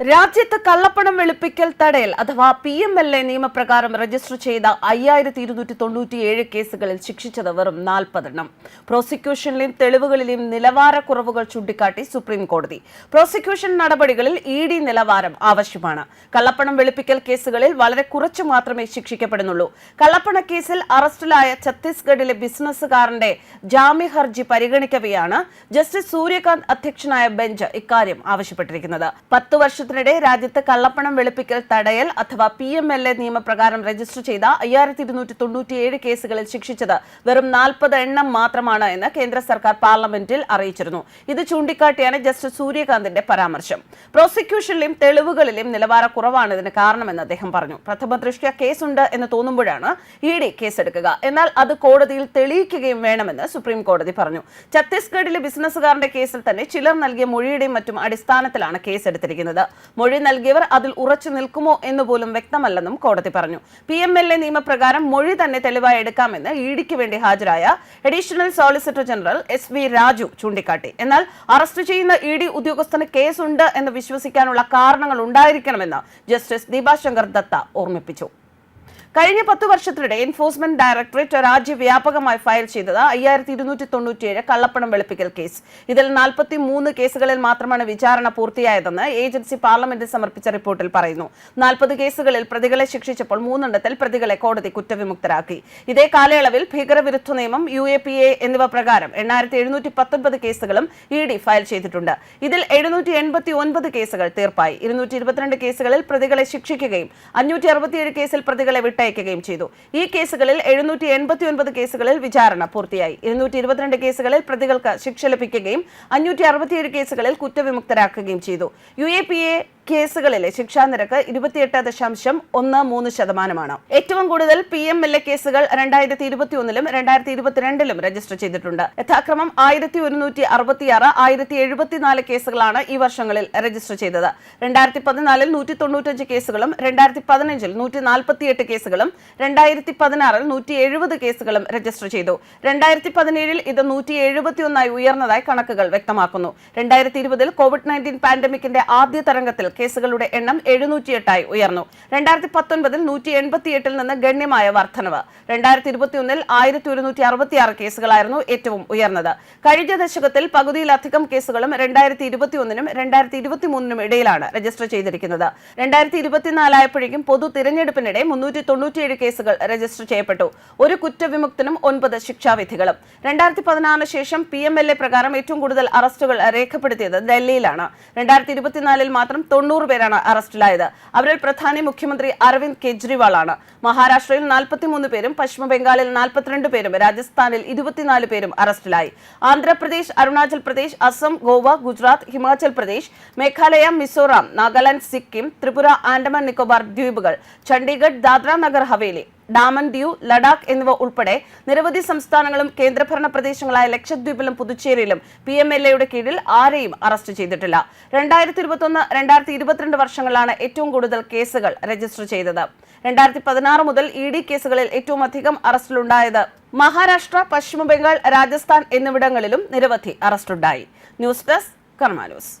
രാജ്യത്ത് കള്ളപ്പണം വെളുപ്പിക്കൽ തടയൽ അഥവാ പി എം എൽ എ നിയമപ്രകാരം രജിസ്റ്റർ ചെയ്ത അയ്യായിരത്തി ഇരുന്നൂറ്റി തൊണ്ണൂറ്റിയേഴ് കേസുകളിൽ ശിക്ഷിച്ചത് വെറും നാൽപ്പതെണ്ണം. പ്രോസിക്യൂഷനിലെയും തെളിവുകളിലെയും നിലവാരക്കുറവുകൾ ചൂണ്ടിക്കാട്ടി സുപ്രീം കോടതി. പ്രോസിക്യൂഷൻ നടപടികളിൽ ഇ ഡി നിലവാരം ആവശ്യമാണ്. കള്ളപ്പണം വെളുപ്പിക്കൽ കേസുകളിൽ വളരെ കുറച്ചു മാത്രമേ ശിക്ഷിക്കപ്പെടുന്നുള്ളൂ. കള്ളപ്പണ കേസിൽ അറസ്റ്റിലായ ഛത്തീസ്ഗഡിലെ ബിസിനസ്സുകാരന്റെ ജാമ്യ ഹർജി പരിഗണിക്കവെയാണ് ജസ്റ്റിസ് സൂര്യകാന്ത് അധ്യക്ഷനായ ബെഞ്ച് ഇക്കാര്യം ആവശ്യപ്പെട്ടിരിക്കുന്നത്. പത്ത് വർഷത്തിനിടെ രാജ്യത്ത് കള്ളപ്പണം വെളുപ്പിക്കൽ തടയൽ അഥവാ പി എം എൽ എ നിയമപ്രകാരം രജിസ്റ്റർ ചെയ്ത അയ്യായിരത്തി ഇരുന്നൂറ്റി തൊണ്ണൂറ്റിയേഴ് കേസുകളിൽ ശിക്ഷിച്ചത് വെറും നാൽപ്പത് എണ്ണം മാത്രമാണ് എന്ന് കേന്ദ്ര സർക്കാർ പാർലമെന്റിൽ അറിയിച്ചിരുന്നു. ഇത് ചൂണ്ടിക്കാട്ടിയാണ് ജസ്റ്റിസ് സൂര്യകാന്തിന്റെ പരാമർശം. പ്രോസിക്യൂഷനിലെയും തെളിവുകളിലെയും നിലവാരക്കുറവാണ് ഇതിന് കാരണമെന്ന് അദ്ദേഹം പറഞ്ഞു. പ്രഥമ ദൃഷ്ട്യ കേസുണ്ട് എന്ന് തോന്നുമ്പോഴാണ് ഇ ഡി കേസെടുക്കുക. എന്നാൽ അത് കോടതിയിൽ തെളിയിക്കുകയും വേണമെന്ന് സുപ്രീം കോടതി പറഞ്ഞു. ഛത്തീസ്ഗഡിലെ ബിസിനസ്സുകാരന്റെ കേസിൽ തന്നെ ചിലർ നൽകിയ മൊഴിയുടെയും മറ്റും അടിസ്ഥാനത്തിലാണ് കേസെടുത്തിരിക്കുന്നത്. മൊഴി നൽകിയവർ അതിൽ ഉറച്ചു നിൽക്കുമോ എന്ന് പോലും വ്യക്തമല്ലെന്നും കോടതി പറഞ്ഞു. പി എം എൽ എ നിയമപ്രകാരം മൊഴി തന്നെ തെളിവായി എടുക്കാമെന്ന് ഇ ഡിക്ക് വേണ്ടി ഹാജരായ additional solicitor general S V Raju ചൂണ്ടിക്കാട്ടി. എന്നാൽ അറസ്റ്റ് ചെയ്യുന്ന ഇ ഡി ഉദ്യോഗസ്ഥന് കേസുണ്ട് എന്ന് വിശ്വസിക്കാനുള്ള കാരണങ്ങൾ ഉണ്ടായിരിക്കണമെന്ന് ജസ്റ്റിസ് ദീപാശങ്കർ ദത്ത ഓർമ്മിപ്പിച്ചു. കഴിഞ്ഞ പത്ത് വർഷത്തിനിടെ എൻഫോഴ്സ്മെന്റ് ഡയറക്ടറേറ്റ് രാജ്യവ്യാപകമായി ഫയൽ ചെയ്തത് അയ്യായിരത്തി ഇരുന്നൂറ്റി തൊണ്ണൂറ്റിയേഴ് കള്ളപ്പണം വെളുപ്പിക്കൽ കേസ് ഇതിൽ നാൽപ്പത്തി മൂന്ന് കേസുകളിൽ മാത്രമാണ് വിചാരണ പൂർത്തിയായതെന്ന് ഏജൻസി പാർലമെന്റിൽ സമർപ്പിച്ച റിപ്പോർട്ടിൽ പറയുന്നു. നാൽപ്പത് കേസുകളിൽ പ്രതികളെ ശിക്ഷിച്ചപ്പോൾ മൂന്നെണ്ണത്തിൽ പ്രതികളെ കോടതി കുറ്റവിമുക്തരാക്കി. ഇതേ കാലയളവിൽ ഭീകരവിരുദ്ധ നിയമം യു എ പി എ എന്നിവ പ്രകാരം എണ്ണായിരത്തി എഴുന്നൂറ്റി പത്തൊൻപത് കേസുകളും ഇ ഡി ഫയൽ ചെയ്തിട്ടുണ്ട്. ഇതിൽ എഴുന്നൂറ്റി എൺപത്തി ഒൻപത് കേസുകൾ തീർപ്പായി. ഇരുന്നൂറ്റി ഇരുപത്തിരണ്ട് കേസുകളിൽ പ്രതികളെ ശിക്ഷിക്കുകയും അഞ്ഞൂറ്റി അറുപത്തിയേഴ് കേസിൽ പ്രതികളെ വിട്ടയക്കുകയും ചെയ്തു. ഈ കേസുകളിൽ എഴുന്നൂറ്റി എൺപത്തി ഒൻപത് കേസുകളിൽ വിചാരണ പൂർത്തിയായി. ഇരുന്നൂറ്റി ഇരുപത്തിരണ്ട് കേസുകളിൽ പ്രതികൾക്ക് ശിക്ഷ ലഭിക്കുകയും അഞ്ഞൂറ്റി അറുപത്തിയേഴ് കേസുകളിൽ കുറ്റവിമുക്തരാക്കുകയും ചെയ്തു. യു എ പി എ കേസുകളിലെ ശിക്ഷാ നിരക്ക് ഇരുപത്തിയെട്ട് ദശാംശം ഒന്ന് മൂന്ന് ശതമാനമാണ്. ഏറ്റവും കൂടുതൽ പി എം എൽ എ കേസുകൾ രണ്ടായിരത്തി ഇരുപത്തി ഒന്നിലും രണ്ടായിരത്തി ഇരുപത്തിരണ്ടിലും രജിസ്റ്റർ ചെയ്തിട്ടുണ്ട്. യഥാക്രമം ആയിരത്തി ഒരുന്നൂറ്റി അറുപത്തിയാറ് ആയിരത്തി എഴുപത്തിനാല് കേസുകളാണ് ഈ വർഷങ്ങളിൽ രജിസ്റ്റർ ചെയ്തത്. രണ്ടായിരത്തി പതിനാലിൽ നൂറ്റി തൊണ്ണൂറ്റഞ്ച് കേസുകളും രണ്ടായിരത്തി പതിനഞ്ചിൽ നൂറ്റി നാൽപ്പത്തിയെട്ട് കേസുകളും രണ്ടായിരത്തി പതിനാറിൽ നൂറ്റി എഴുപത് കേസുകളും രജിസ്റ്റർ ചെയ്തു. രണ്ടായിരത്തി പതിനേഴിൽ ഇത് നൂറ്റി എഴുപത്തിയൊന്നായി ഉയർന്നതായി കണക്കുകൾ വ്യക്തമാക്കുന്നു. രണ്ടായിരത്തി ഇരുപതിൽ കോവിഡ് നയന്റീൻ പാൻഡമിക്കിന്റെ ആദ്യ തരംഗത്തിൽ കേസുകളുടെ എണ്ണം എഴുന്നൂറ്റിയെട്ടായി ഉയർന്നു. രണ്ടായിരത്തി പത്തൊൻപതിൽ നൂറ്റി എൺപത്തിയെട്ടിൽ നിന്ന് ഗണ്യമായ വർധനവ്. രണ്ടായിരത്തി ഇരുപത്തിയൊന്നിൽ ആയിരത്തി ഒരുന്നൂറ്റി അറുപത്തിയാറ് കേസുകളായിരുന്നു ഏറ്റവും ഉയർന്നത്. കഴിഞ്ഞ ദശകത്തിൽ പകുതിയിലധികം കേസുകളും രണ്ടായിരത്തി ഇരുപത്തിയൊന്നിനും രണ്ടായിരത്തി ഇരുപത്തിമൂന്നിനും ഇടയിലാണ് രജിസ്റ്റർ ചെയ്തിരിക്കുന്നത്. രണ്ടായിരത്തി ഇരുപത്തിനാലായപ്പോഴേക്കും പൊതു തിരഞ്ഞെടുപ്പിനിടെ മുന്നൂറ്റി തൊണ്ണൂറ്റിയേഴ് കേസുകൾ രജിസ്റ്റർ ചെയ്യപ്പെട്ടു. ഒരു കുറ്റവിമുക്തനും ഒൻപത് ശിക്ഷാവിധികളും. രണ്ടായിരത്തി പതിനാറിന് ശേഷം പി എം എൽ എ പ്രകാരം ഏറ്റവും കൂടുതൽ അറസ്റ്റുകൾ രേഖപ്പെടുത്തിയത് ഡൽഹിയിലാണ്. രണ്ടായിരത്തി ഇരുപത്തിനാലിൽ മാത്രം തൊണ്ണൂറ് പേരാണ് അറസ്റ്റിലായത്. അവരിൽ പ്രധാനി മുഖ്യമന്ത്രി അരവിന്ദ് കെജ്രിവാൾ ആണ് മഹാരാഷ്ട്രയിൽ നാൽപ്പത്തിമൂന്ന് പേരും പശ്ചിമ ബംഗാളിൽ നാൽപ്പത്തിരണ്ട് പേരും രാജസ്ഥാനിൽ ഇരുപത്തിനാല് പേരും അറസ്റ്റിലായി. ആന്ധ്രാപ്രദേശ് അരുണാചൽ പ്രദേശ് അസം ഗോവ ഗുജറാത്ത് ഹിമാചൽ പ്രദേശ് മേഘാലയ മിസോറാം നാഗാലാൻഡ് സിക്കിം ത്രിപുര ആൻഡമാൻ നിക്കോബാർ ദ്വീപുകൾ ചണ്ഡീഗഡ് ദാദ്ര നഗർ ഹവേലി ഡാമൻ ഡ്യൂ ലഡാക്ക് എന്നിവ ഉൾപ്പെടെ നിരവധി സംസ്ഥാനങ്ങളും കേന്ദ്രഭരണ പ്രദേശങ്ങളായ ലക്ഷദ്വീപിലും പുതുച്ചേരിയിലും പി എം എൽ എയുടെ കീഴിൽ ആരെയും അറസ്റ്റ് ചെയ്തിട്ടില്ല. രണ്ടായിരത്തി ഇരുപത്തൊന്ന് രണ്ടായിരത്തി ഇരുപത്തിരണ്ട് വർഷങ്ങളിലാണ് ഏറ്റവും കൂടുതൽ കേസുകൾ രജിസ്റ്റർ ചെയ്തത്. രണ്ടായിരത്തി പതിനാറ് മുതൽ ഇ ഡി കേസുകളിൽ ഏറ്റവും അധികം അറസ്റ്റിലുണ്ടായത് മഹാരാഷ്ട്ര പശ്ചിമ ബംഗാൾ രാജസ്ഥാൻ എന്നിവിടങ്ങളിലും നിരവധി അറസ്റ്റുണ്ടായി. News desk കർമാനൂസ്.